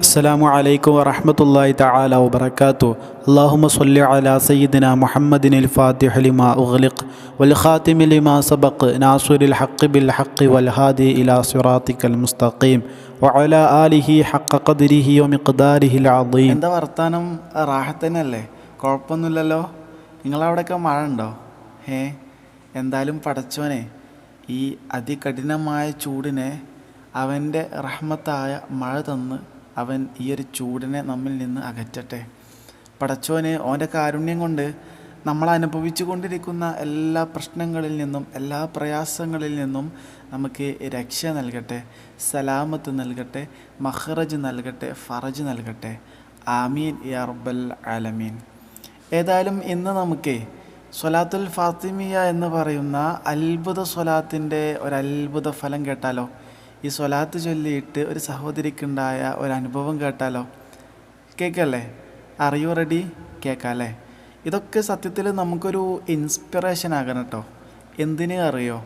അസ്സലാമു അലൈക്കും വറഹമത്തല്ലാഹി തആല വബറകാതു അല്ലാഹുമ്മ സ്വല്ലി അലാ സയ്യിദിന മുഹമ്മദിനിൽ ഫാത്തിഹ ലിമാ ഉഗ്ലിഖ് വൽ ഖാതിമി ലിമാ സബഖ് ബിൽ ഹഖ് വൽ ഹാദി ഇലാ സുറാത്തിക്കൽ മുസ്തഖീം വഅലാ ആലിഹി ഹഖ ഖദ്രിഹി വമിഖ്ദാരിഹിൽ അളീം എന്താ വർത്താനം? റാഹത്തനല്ലേ കുഴപ്പമൊന്നുമില്ലല്ലോ. നിങ്ങളവിടെയൊക്കെ മഴ ഉണ്ടോ ഏ എന്തായാലും പടച്ചോനെ ഈ അതികഠിനമായ ചൂടിനെ അവന്റെ റഹ്മത്തായ മഴ തന്ന് അവൻ ഈ ഒരു ചൂടിനെ നമ്മിൽ നിന്ന് അകറ്റട്ടെ. പടച്ചോന് ഓന്റെ കാരുണ്യം കൊണ്ട് നമ്മൾ അനുഭവിച്ചു കൊണ്ടിരിക്കുന്ന എല്ലാ പ്രശ്നങ്ങളിൽ നിന്നും എല്ലാ പ്രയാസങ്ങളിൽ നിന്നും നമുക്ക് രക്ഷ നൽകട്ടെ സലാമത്ത് നൽകട്ടെ മഹ്റജ് നൽകട്ടെ ഫറജ് നൽകട്ടെ. ആമീൻ യാ റബ്ബൽ ആലമീൻ. ഏതായാലും ഇന്ന് നമുക്ക് സ്വലാത്തുൽ ഫാത്തിമിയ എന്ന് പറയുന്ന അത്ഭുത സ്വലാത്തിന്റെ ഒരു അത്ഭുത ഫലം കേട്ടാലോ? ഈ സ്വലാത്ത് ചൊല്ലിയിട്ട് ഒരു സഹോദരിക്കുണ്ടായ ഒരു അനുഭവം കേട്ടാലോ? കേൾക്കല്ലേ അറിയോ റെഡി? കേൾക്കാല്ലേ ഇതൊക്കെ സത്യത്തിൽ നമുക്കൊരു ഇൻസ്പിറേഷൻ ആകണം കേട്ടോ. എന്തിനെ അറിയോ?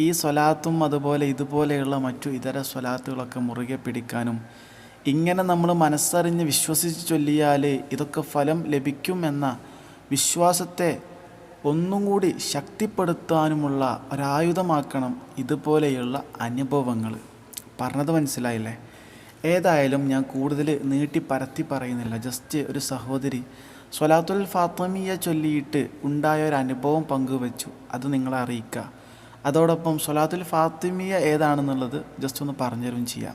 ഈ സ്വലാത്തും അതുപോലെ ഇതുപോലെയുള്ള മറ്റു ഇതര സ്വലാത്തുകളൊക്കെ മുറുകെ പിടിക്കാനും ഇങ്ങനെ നമ്മൾ മനസ്സറിഞ്ഞ് വിശ്വസിച്ച് ചൊല്ലിയാൽ ഇതൊക്കെ ഫലം ലഭിക്കും എന്ന വിശ്വാസത്തെ ഒന്നും കൂടി ശക്തിപ്പെടുത്താനുമുള്ള ഒരായുധമാക്കണം ഇതുപോലെയുള്ള അനുഭവങ്ങൾ. പറഞ്ഞത് മനസ്സിലായില്ലേ? ഏതായാലും ഞാൻ കൂടുതൽ നീട്ടി പരത്തി പറയുന്നില്ല. ജസ്റ്റ് ഒരു സഹോദരി സ്വലാത്തുൽ ഫാത്തമിയ ചൊല്ലിയിട്ട് ഉണ്ടായ ഒരു അനുഭവം പങ്കുവച്ചു. അത് നിങ്ങളെ അറിയിക്കുക. അതോടൊപ്പം സ്വലാത്തുൽ ഫാത്തിമിയ ഏതാണെന്നുള്ളത് ജസ്റ്റ് ഒന്ന് പറഞ്ഞുതരും ചെയ്യാം.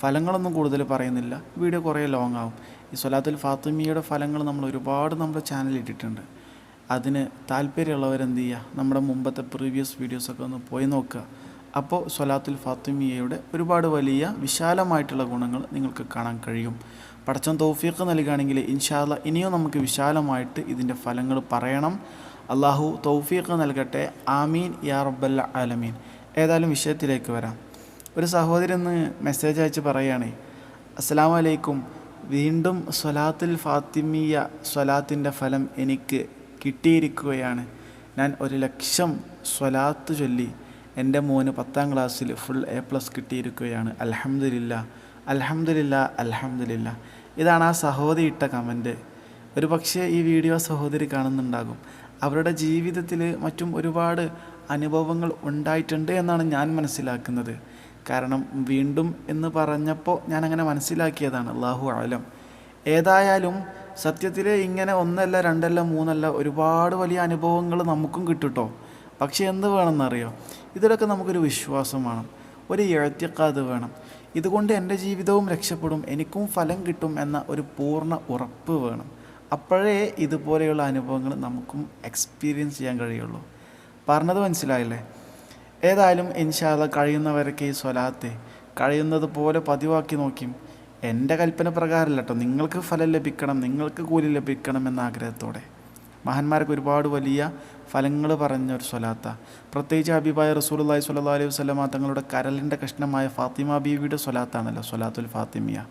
ഫലങ്ങളൊന്നും കൂടുതൽ പറയുന്നില്ല. വീഡിയോ കുറേ ലോങ് ആവും. ഈ സ്വലാത്തുൽ ഫാത്തിമിയയുടെ ഫലങ്ങൾ നമ്മൾ ഒരുപാട് നമ്മുടെ ചാനലിൽ ഇട്ടിട്ടുണ്ട്. അതിന് താല്പര്യമുള്ളവരെന്ത് ചെയ്യുക നമ്മുടെ മുമ്പത്തെ പ്രീവിയസ് വീഡിയോസൊക്കെ ഒന്ന് പോയി നോക്കുക. അപ്പോൾ സൊലാത്തുൽ ഫാത്തിമിയയുടെ ഒരുപാട് വലിയ വിശാലമായിട്ടുള്ള ഗുണങ്ങൾ നിങ്ങൾക്ക് കാണാൻ കഴിയും. പടച്ചം തൗഫീഖ് നൽകുകയാണെങ്കിൽ ഇൻഷാല്ല ഇനിയും നമുക്ക് വിശാലമായിട്ട് ഇതിന്റെ ഫലങ്ങൾ പറയണം. അള്ളാഹു തൗഫീഖ് നൽകട്ടെ. ആമീൻ യാ റബ്ബല്ല ആലമീൻ. ഏതായാലും വിഷയത്തിലേക്ക് വരാം. ഒരു സഹോദരി ഒന്ന് മെസ്സേജ് അയച്ച് പറയുകയാണേ അസ്സാം വലൈക്കും വീണ്ടും സൊലാത്തുൽ ഫാത്തിമിയ സൊലാത്തിന്റെ ഫലം എനിക്ക് കിട്ടിയിരിക്കുകയാണ്. ഞാൻ ഒരു ലക്ഷം സ്വലാത്ത് ചൊല്ലി എന്റെ മോന് പത്താം ക്ലാസ്സിൽ ഫുൾ എ പ്ലസ് കിട്ടിയിരിക്കുകയാണ്. അലഹമില്ല അലഹമില്ല അലഹമില്ല ഇതാണ് ആ സഹോദരി ഇട്ട കമന്റ് ഒരു പക്ഷേ ഈ വീഡിയോ സഹോദരി കാണുന്നുണ്ടാകും. അവരുടെ ജീവിതത്തിൽ മറ്റും ഒരുപാട് അനുഭവങ്ങൾ ഉണ്ടായിട്ടുണ്ട് എന്നാണ് ഞാൻ മനസ്സിലാക്കുന്നത്. കാരണം വീണ്ടും എന്ന് പറഞ്ഞപ്പോൾ ഞാനങ്ങനെ മനസ്സിലാക്കിയതാണ്. അള്ളാഹു ആലം ഏതായാലും സത്യത്തിൽ ഇങ്ങനെ ഒന്നല്ല രണ്ടല്ല മൂന്നല്ല ഒരുപാട് വലിയ അനുഭവങ്ങൾ നമുക്കും കിട്ടുട്ടോ. പക്ഷേ എന്ത് വേണമെന്നറിയോ? ഇതിലൊക്കെ നമുക്കൊരു വിശ്വാസം വേണം. ഒരു എഴുത്തിക്കാത് വേണം. ഇതുകൊണ്ട് എന്റെ ജീവിതവും രക്ഷപ്പെടും എനിക്കും ഫലം കിട്ടും എന്ന ഒരു പൂർണ ഉറപ്പ് വേണം. അപ്പോഴേ ഇതുപോലെയുള്ള അനുഭവങ്ങൾ നമുക്കും എക്സ്പീരിയൻസ് ചെയ്യാൻ കഴിയുള്ളൂ. പറഞ്ഞത് മനസ്സിലായില്ലേ? ഏതായാലും ഇൻഷാല്ല കഴിയുന്നവരൊക്കെ ഈ സ്വലാത്തെ കഴിയുന്നത് പോലെ പതിവാക്കി നോക്കിയും എന്റെ കൽപ്പന പ്രകാരമല്ല കേട്ടോ നിങ്ങൾക്ക് ഫലം ലഭിക്കണം നിങ്ങൾക്ക് കൂലി ലഭിക്കണം എന്ന ആഗ്രഹത്തോടെ. മഹാന്മാർക്ക് ഒരുപാട് വലിയ ഫലങ്ങൾ പറഞ്ഞ ഒരു സ്വലാത്ത. പ്രത്യേകിച്ച് അബിബായ റസൂലുള്ളാഹി സ്വല്ലാ അലൈഹി വസല്ലമ തങ്ങളുടെ കരലിന്റെ കഷ്ണമായ ഫാത്തിമ ബീവിയുടെ സ്വലാത്താണല്ലോ സ്വലാത്തുൽ ഫാത്തിമിയ.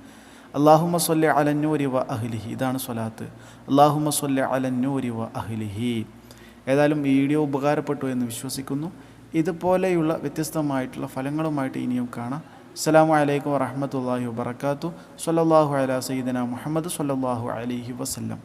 അള്ളാഹുമ സൊല്ല അലന്നൂരി വ അഹ്ലിഹി. ഇതാണ് സ്വലാത്ത്. അള്ളാഹുമ സൊല്ല അലന്നൂരി വ അഹ്ലിഹി. ഏതായാലും വീഡിയോ ഉപകാരപ്പെട്ടു എന്ന് വിശ്വസിക്കുന്നു. ഇതുപോലെയുള്ള വ്യത്യസ്തമായിട്ടുള്ള ഫലങ്ങളുമായിട്ട് ഇനിയും കാണാം. അസ്സാം വലൈക്കും വറഹമത്തല്ലാഹി വാബർക്കാത്തു സല്ലാഹു അല സയ്യിദന മുഹമ്മദ് സല്ലാഹു അലൈഹി വസല്ലം.